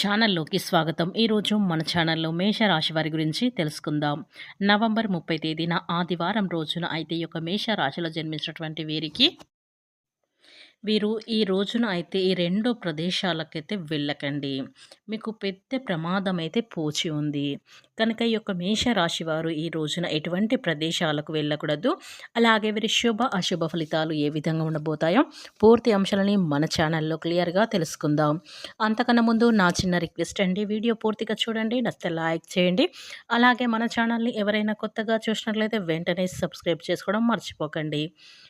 ఛానల్లోకి స్వాగతం. ఈరోజు మన ఛానల్లో మేషరాశి వారి గురించి తెలుసుకుందాం. నవంబర్ ముప్పై తేదీన ఆదివారం రోజున అయితే ఈ యొక్క మేషరాశిలో జన్మించినటువంటి వీరికి వీరు ఈ రోజున అయితే ఈ రెండు ప్రదేశాలకైతే వెళ్ళకండి. మీకు పెద్ద ప్రమాదం అయితే పోచి ఉంది. కనుక ఈ యొక్క మేషరాశి వారు ఈ రోజున ఎటువంటి ప్రదేశాలకు వెళ్ళకూడదు. అలాగే వీరి శుభ అశుభ ఫలితాలు ఏ విధంగా ఉండబోతాయో పూర్తి అంశాలని మన ఛానల్లో క్లియర్గా తెలుసుకుందాం. అంతకన్నా ముందు నా చిన్న రిక్వెస్ట్ అండి. వీడియో పూర్తిగా చూడండి. నచ్చితే లైక్ చేయండి. అలాగే మన ఛానల్ని ఎవరైనా కొత్తగా చూసినట్లయితే వెంటనే సబ్స్క్రైబ్ చేసుకోవడం మర్చిపోకండి.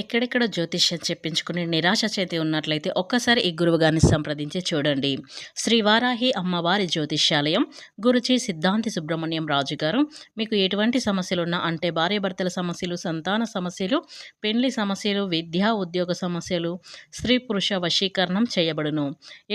ఎక్కడెక్కడ జ్యోతిష్యం చెప్పించుకుని నిరాశ చేతి ఉన్నట్లయితే ఒక్కసారి ఈ గురువుగారిని సంప్రదించి చూడండి. శ్రీ వారాహి అమ్మవారి జ్యోతిష్యాలయం గురుచి సిద్ధాంతి సుబ్రహ్మణ్యం రాజు గారు. మీకు ఎటువంటి సమస్యలు ఉన్నా అంటే భార్యాభర్తల సమస్యలు సంతాన సమస్యలు పెళ్ళి సమస్యలు విద్యా ఉద్యోగ సమస్యలు స్త్రీ పురుష వశీకరణం చేయబడును.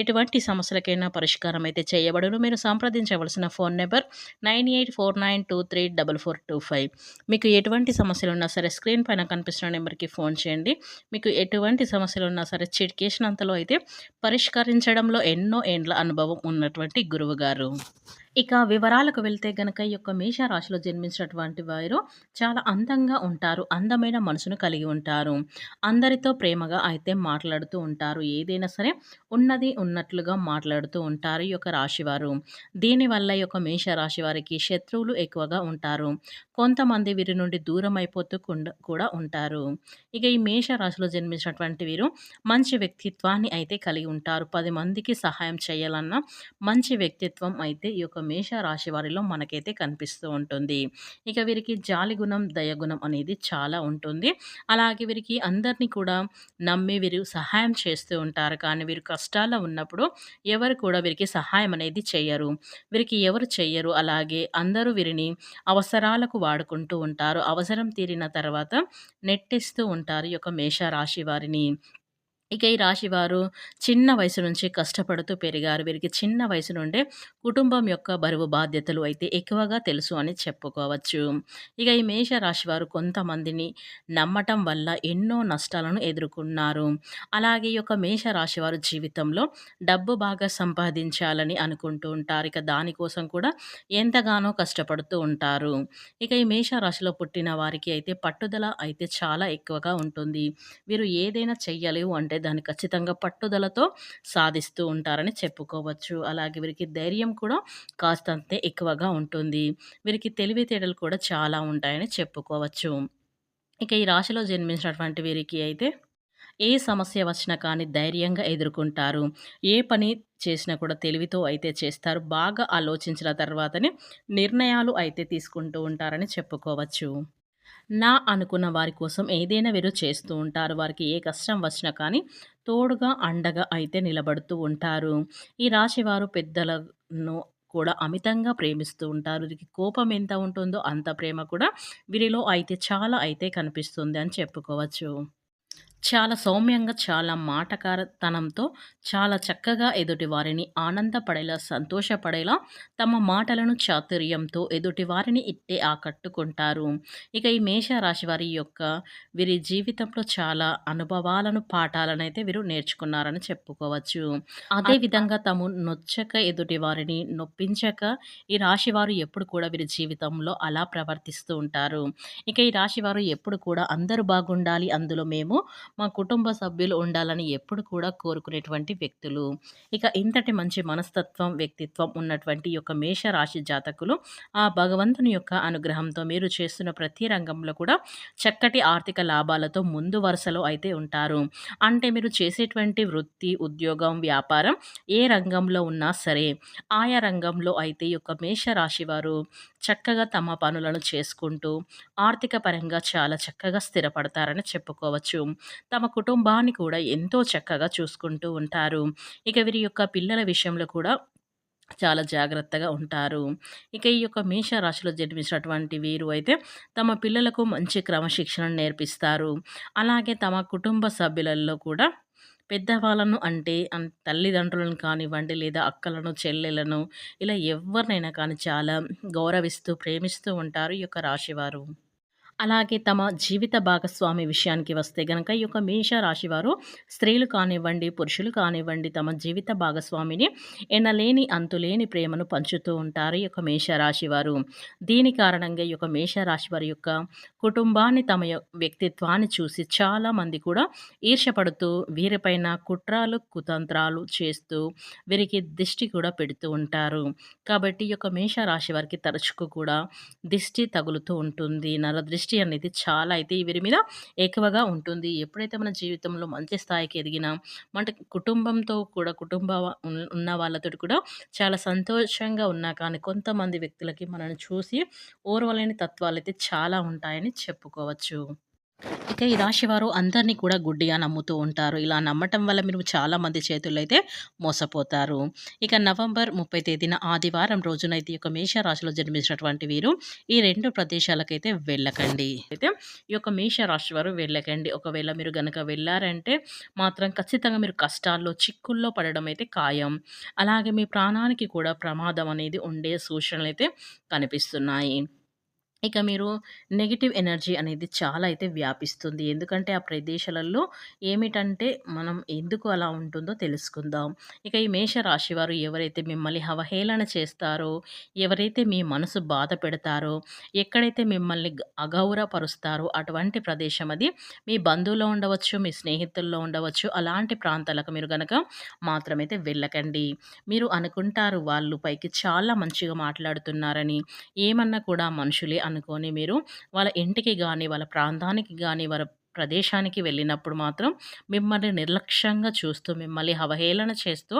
ఎటువంటి సమస్యలకైనా పరిష్కారం అయితే చేయబడును. మీరు సంప్రదించవలసిన phone number nine eight four nine two three double four two five. మీకు ఎటువంటి సమస్యలు ఉన్నా సరే స్క్రీన్ పైన కనిపిస్తున్న నెంబర్కి ఫోన్ ఫోన్ చేయండి. మీకు ఎటువంటి సమస్యలు ఉన్నా సరే చిటికేసినంతలో అయితే పరిష్కరించడంలో ఎన్నో ఏండ్ల అనుభవం ఉన్నటువంటి గురువుగారు ఇక వివరాలకు వెళ్తే గనక ఈ యొక్క మేషరాశిలో జన్మించినటువంటి వారు చాలా అందంగా ఉంటారు అందమైన మనసును కలిగి ఉంటారు. అందరితో ప్రేమగా అయితే మాట్లాడుతూ ఉంటారు. ఏదైనా సరే ఉన్నది ఉన్నట్లుగా మాట్లాడుతూ ఉంటారు ఈ యొక్క రాశివారు. దీనివల్ల ఈ యొక్క మేషరాశి వారికి శత్రువులు ఎక్కువగా ఉంటారు. కొంతమంది వీరి నుండి దూరం అయిపోతూ కూడా ఉంటారు. ఇక ఈ మేషరాశిలో జన్మించినటువంటి వీరు మంచి వ్యక్తిత్వాన్ని అయితే కలిగి ఉంటారు. పది మందికి సహాయం చేయాలన్న మంచి వ్యక్తిత్వం అయితే ఈ యొక్క మేష రాశి వారిలో మనకైతే కనిపిస్తూ ఉంటుంది. ఇక వీరికి జాలి గుణం దయగుణం అనేది చాలా ఉంటుంది. అలాగే వీరికి అందరినీ కూడా నమ్మి వీరు సహాయం చేస్తూ ఉంటారు. కానీ వీరు కష్టాల్లో ఉన్నప్పుడు ఎవరు కూడా వీరికి సహాయం అనేది చేయరు వీరికి ఎవరు చేయరు అలాగే అందరూ వీరిని అవసరాలకు వాడుకుంటూ ఉంటారు. అవసరం తీరిన తర్వాత నెట్టిస్తూ ఉంటారు ఈ యొక్క మేషరాశి వారిని. ఇక ఈ రాశి వారు చిన్న వయసు నుంచి కష్టపడుతూ పెరిగారు. వీరికి చిన్న వయసు నుండే కుటుంబం యొక్క బరువు బాధ్యతలు అయితే ఎక్కువగా తెలుసు అని చెప్పుకోవచ్చు. ఇక ఈ మేష రాశి వారు కొంతమందిని నమ్మటం వల్ల ఎన్నో నష్టాలను ఎదుర్కొన్నారు. అలాగే ఈ యొక్క మేష రాశి వారు జీవితంలో డబ్బు బాగా సంపాదించాలని అనుకుంటూ ఉంటారు. ఇక దానికోసం కూడా ఎంతగానో కష్టపడుతూ ఉంటారు. ఇక ఈ మేష రాశిలో పుట్టిన వారికి అయితే పట్టుదల అయితే చాలా ఎక్కువగా ఉంటుంది. వీరు ఏదైనా చెయ్యలేవు అంటే దాన్ని ఖచ్చితంగా పట్టుదలతో సాధిస్తూ ఉంటారని చెప్పుకోవచ్చు. అలాగే వీరికి ధైర్యం కూడా కాస్తంతే ఎక్కువగా ఉంటుంది. వీరికి తెలివితేటలు కూడా చాలా ఉంటాయని చెప్పుకోవచ్చు. ఇక ఈ రాశిలో జన్మించినటువంటి వీరికి అయితే ఏ సమస్య వచ్చినా కానీ ధైర్యంగా ఎదుర్కొంటారు. ఏ పని చేసినా కూడా తెలివితో అయితే చేస్తారు. బాగా ఆలోచించిన తర్వాతనే నిర్ణయాలు అయితే తీసుకుంటూ ఉంటారని చెప్పుకోవచ్చు. నా అనుకున్న వారి కోసం ఏదైనా వీరు చేస్తూ ఉంటారు. వారికి ఏ కష్టం వచ్చినా కానీ తోడుగా అండగా అయితే నిలబడుతూ ఉంటారు. ఈ రాశి వారు పెద్దలను కూడా అమితంగా ప్రేమిస్తూ ఉంటారు. వీరికి కోపం ఎంత ఉంటుందో అంత ప్రేమ కూడా వీరిలో అయితే చాలా అయితే కనిపిస్తుంది అని చెప్పుకోవచ్చు. చాలా సౌమ్యంగా చాలా మాటకారతనంతో చాలా చక్కగా ఎదుటి వారిని ఆనందపడేలా సంతోషపడేలా తమ మాటలను చాతుర్యంతో ఎదుటి వారిని ఇట్టే ఆకట్టుకుంటారు. ఇక ఈ మేషరాశి వారి యొక్క వీరి జీవితంలో చాలా అనుభవాలను పాఠాలను అయితే వీరు నేర్చుకున్నారని చెప్పుకోవచ్చు. అదేవిధంగా తాము నొచ్చక ఎదుటి వారిని నొప్పించక ఈ రాశి వారు ఎప్పుడు కూడా వీరి జీవితంలో అలా ప్రవర్తిస్తూ ఉంటారు. ఇక ఈ రాశి వారు ఎప్పుడు కూడా అందరూ బాగుండాలి అందులో మేము మా కుటుంబ సభ్యులు ఉండాలని ఎప్పుడు కూడా కోరుకునేటువంటి వ్యక్తులు. ఇక ఇంతటి మంచి మనస్తత్వం వ్యక్తిత్వం ఉన్నటువంటి యొక్క మేషరాశి జాతకులు ఆ భగవంతుని యొక్క అనుగ్రహంతో మీరు చేస్తున్న ప్రతి రంగంలో కూడా చక్కటి ఆర్థిక లాభాలతో ముందు వరుసలో అయితే ఉంటారు. అంటే మీరు చేసేటువంటి వృత్తి ఉద్యోగం వ్యాపారం ఏ రంగంలో ఉన్నా సరే ఆయా రంగంలో అయితే యొక్క మేషరాశి వారు చక్కగా తమ పనులను చేసుకుంటూ ఆర్థిక పరంగా చాలా చక్కగా స్థిరపడతారని చెప్పుకోవచ్చు. తమ కుటుంబాన్ని కూడా ఎంతో చక్కగా చూసుకుంటూ ఉంటారు ఇక వీరి యొక్క పిల్లల విషయంలో కూడా చాలా జాగ్రత్తగా ఉంటారు. ఇక ఈ యొక్క మేష రాశిలో జన్మించినటువంటి వీరు అయితే తమ పిల్లలకు మంచి క్రమశిక్షణను నేర్పిస్తారు. అలాగే తమ కుటుంబ సభ్యులలో కూడా పెద్దవాళ్ళను అంటే తల్లిదండ్రులను కానివ్వండి, లేదా అక్కలను, చెల్లెలను ఇలా ఎవరినైనా కానీ చాలా గౌరవిస్తూ, ప్రేమిస్తూ ఉంటారు ఈ యొక్క రాశివారు. అలాగే తమ జీవిత భాగస్వామి విషయానికి వస్తే గనక ఈ యొక్క మేష రాశివారు స్త్రీలు కానివ్వండి, పురుషులు కానివ్వండి తమ జీవిత భాగస్వామిని ఎనలేని అంతులేని ప్రేమను పంచుతూ ఉంటారు ఈ యొక్క మేష రాశివారు. దీని కారణంగా ఈ యొక్క మేష రాశివారి యొక్క కుటుంబాన్ని తమ వ్యక్తిత్వాన్ని చూసి చాలామంది కూడా ఈర్షపడుతూ వీరిపైన కుట్రాలు కుతంత్రాలు చేస్తూ వీరికి దిష్టి కూడా పెడుతూ ఉంటారు. కాబట్టి ఈ యొక్క మేష రాశి వారికి తరచుకు కూడా దిష్టి తగులుతూ ఉంటుంది. నరదృష్టి అనేది చాలా అయితే వీరి మీద ఎక్కువగా ఉంటుంది. ఎప్పుడైతే మన జీవితంలో మంచి స్థాయికి ఎదిగినా మన కుటుంబంతో కూడా కుటుంబ ఉన్న వాళ్ళతోటి కూడా చాలా సంతోషంగా ఉన్నా కానీ కొంతమంది వ్యక్తులకి మనల్ని చూసి ఓర్వలేని అయితే చాలా ఉంటాయని చెప్పుకోవచ్చు. ఇక ఈ రాశివారు అందరిని కూడా గుడ్డిగా నమ్ముతూ ఉంటారు. ఇలా నమ్మటం వల్ల మీరు చాలామంది చేతుల్లో అయితే మోసపోతారు. ఇక నవంబర్ 30 తేదీన ఆదివారం రోజునైతే ఈ యొక్క మేష రాశిలో జన్మించినటువంటి వీరు ఈ రెండు ప్రదేశాలకైతే వెళ్ళకండి. అయితే ఈ యొక్క మేష రాశి వారు వెళ్ళకండి. ఒకవేళ మీరు గనక వెళ్ళారంటే మాత్రం ఖచ్చితంగా మీరు కష్టాల్లో, చిక్కుల్లో పడడం అయితే ఖాయం. అలాగే మీ ప్రాణానికి కూడా ప్రమాదం అనేది ఉండే సూచనలు అయితే కనిపిస్తున్నాయి. ఇక మీరు నెగిటివ్ ఎనర్జీ అనేది చాలా అయితే వ్యాపిస్తుంది. ఎందుకంటే ఆ ప్రదేశాలలో ఏమిటంటే మనం ఎందుకు అలా ఉంటుందో తెలుసుకుందాం. ఇక ఈ మేష రాశి వారు ఎవరైతే మిమ్మల్ని అవహేళన చేస్తారో, ఎవరైతే మీ మనసు బాధ పెడతారో, ఎక్కడైతే మిమ్మల్ని అగౌరవపరుస్తారో అటువంటి ప్రదేశం అది మీ బంధువులో ఉండవచ్చు, మీ స్నేహితుల్లో ఉండవచ్చు. అలాంటి ప్రాంతాలకు మీరు కనుక మాత్రమైతే వెళ్ళకండి. మీరు అనుకుంటారు వాళ్ళు పైకి చాలా మంచిగా మాట్లాడుతున్నారని, ఏమన్నా కూడా మనుషులే అనుకోని మీరు వాళ్ళ ఇంటికి కానీ వాళ్ళ ప్రాంతానికి కానీ వాళ్ళ ప్రదేశానికి వెళ్ళినప్పుడు మాత్రం మిమ్మల్ని నిర్లక్ష్యంగా చూస్తూ, మిమ్మల్ని అవహేళన చేస్తూ,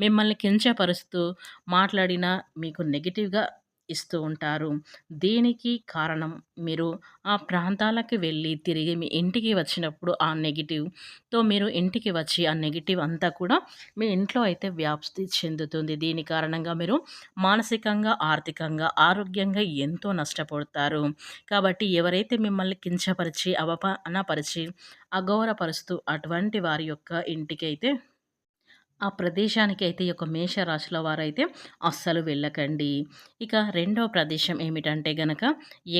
మిమ్మల్ని కించపరుస్తూ మాట్లాడిన మీకు నెగిటివ్గా ఇస్తూ ఉంటారు. దీనికి కారణం మీరు ఆ ప్రాంతాలకు వెళ్ళి తిరిగి మీ ఇంటికి వచ్చినప్పుడు ఆ నెగిటివ్తో మీరు ఇంటికి వచ్చి ఆ నెగిటివ్ అంతా కూడా మీ ఇంట్లో అయితే వ్యాప్తి చెందుతుంది. దీని కారణంగా మీరు మానసికంగా, ఆర్థికంగా, ఆరోగ్యంగా ఎంతో నష్టపోతారు. కాబట్టి ఎవరైతే మిమ్మల్ని కించపరిచి, అవమానపరిచి, అగౌరవపరుస్తూ అటువంటి వారి యొక్క ఇంటికైతే ఆ ప్రదేశానికైతే ఈ యొక్క మేష వారైతే అస్సలు వెళ్ళకండి. ఇక రెండో ప్రదేశం ఏమిటంటే గనక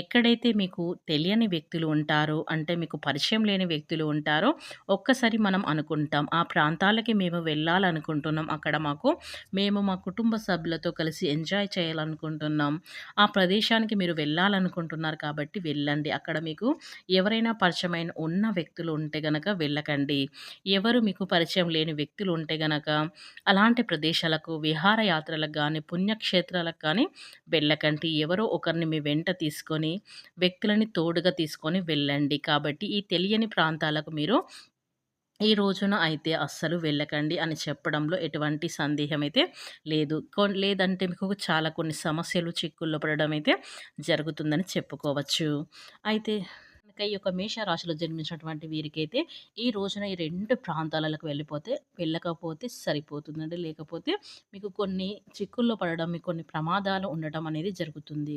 ఎక్కడైతే మీకు తెలియని వ్యక్తులు ఉంటారో, అంటే మీకు పరిచయం లేని వ్యక్తులు ఉంటారో, ఒక్కసారి మనం అనుకుంటాం. ఆ ప్రాంతాలకి మేము వెళ్ళాలనుకుంటున్నాం. అక్కడ మాకు మేము మా కుటుంబ సభ్యులతో కలిసి ఎంజాయ్ చేయాలనుకుంటున్నాం. ఆ ప్రదేశానికి మీరు వెళ్ళాలనుకుంటున్నారు కాబట్టి వెళ్ళండి. అక్కడ మీకు ఎవరైనా పరిచయమైన ఉన్న వ్యక్తులు ఉంటే గనక వెళ్ళకండి. ఎవరు మీకు పరిచయం లేని వ్యక్తులు ఉంటే గనక అలాంటి ప్రదేశాలకు విహారయాత్రలకు కానీ పుణ్యక్షేత్రాలకు కానీ వెళ్ళకండి. ఎవరో ఒకరిని మీ వెంట తీసుకొని, వ్యక్తులని తోడుగా తీసుకొని వెళ్ళండి. కాబట్టి ఈ తెలియని ప్రాంతాలకు మీరు ఈ రోజున అయితే అస్సలు వెళ్ళకండి అని చెప్పడంలో ఎటువంటి సందేహం అయితే లేదు. లేదంటే మీకు చాలా కొన్ని సమస్యలు, చిక్కుల్లో పడడం అయితే జరుగుతుందని చెప్పుకోవచ్చు. అయితే ఈ యొక్క మేష రాశిలో జన్మించినటువంటి వీరికైతే ఈ రోజున ఈ రెండు ప్రాంతాలకు వెళ్ళిపోతే వెళ్ళకపోతే సరిపోతుందండి. లేకపోతే మీకు కొన్ని చిక్కుల్లో పడడం, మీకు కొన్ని ప్రమాదాలు ఉండటం అనేది జరుగుతుంది.